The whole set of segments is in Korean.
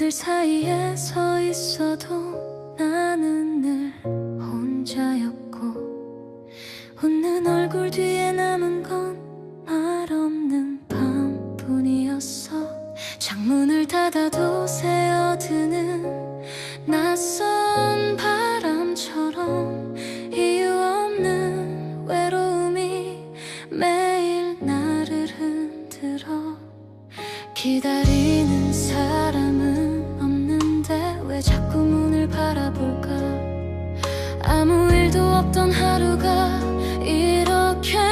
남들 사이에 서 있어도 나는 늘 혼자였고 웃는 얼굴 뒤에 남은 건 말 없는 밤뿐이었어. 창문을 닫아도 새어드는 낯선 바람처럼 이유 없는 외로움이 매일 나를 흔들어 기다리는 사람은 알아볼까? 아무 일도 없던 하루가 이렇게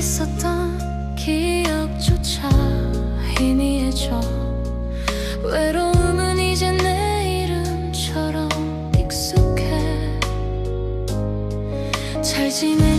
있었던 기억조차 희미해져. 외로움은 이제 내 이름처럼 익숙해. 잘 지내.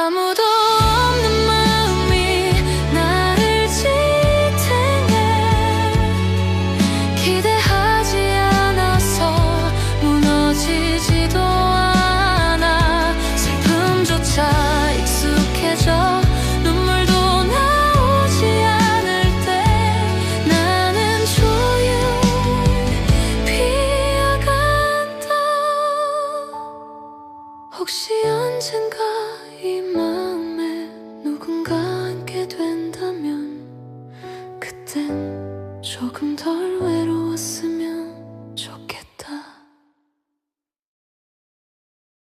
아무도 덜 외로웠으면